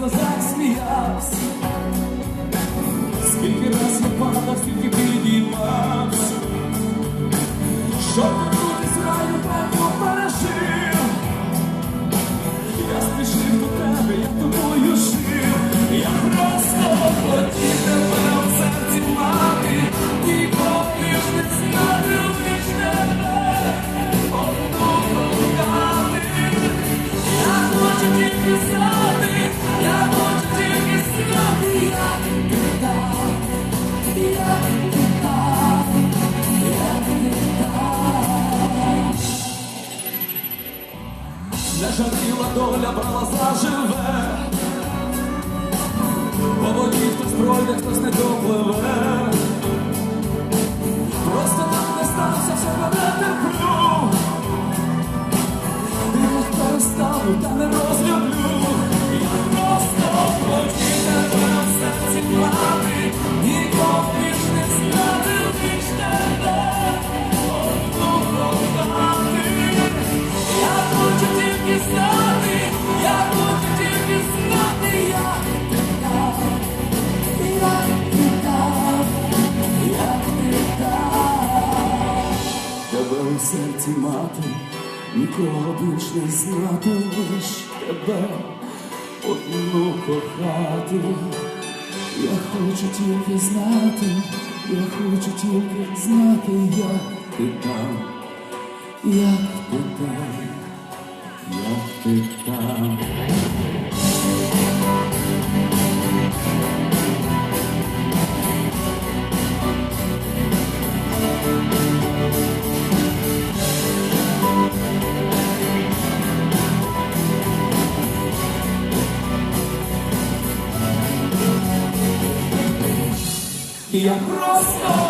козак сміявся. Скільки раз я падав, скільки підіймався. що вернутись в раю, Не жартіла доля, брала заживе. По воді хтось пройде, хтось не допливе. Просто так не стався, все мене терплю. Я перестану, та не Тебе у серці мати, нікого більш не знати, лиш тебе одну кохати. Я хочу тільки знати, я хочу тільки знати, як ти там, як ти там, як ти там. Я просто хотів тебе